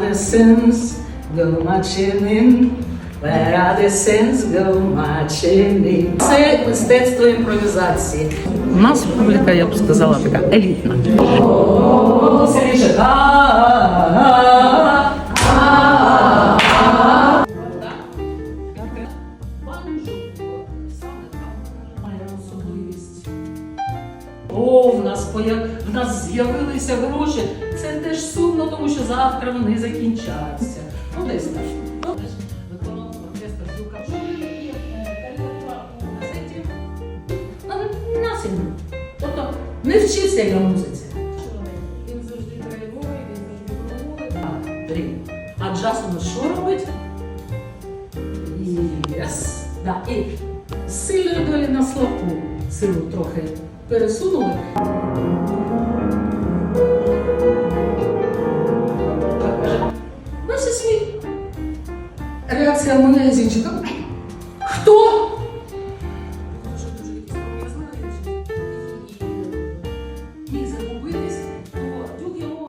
The sins go marching in, where sins go marching in. Це мистецтво імпровізації. У нас публіка, я б сказала, така елітна. О, в нас появ... в нас з'явилися гроші. Це теж сумно, тому що завтра вони закінчаться. Ну, десь так. Ну, е. Тобто не вчиться я музиці. Він завжди драйвовий, він завжди проводить. А, джаз у нас що робить? Єс. Да. І з сильної долі на слабку силу трохи пересунули. Вася свій. Реакція моя зінчика. Хто?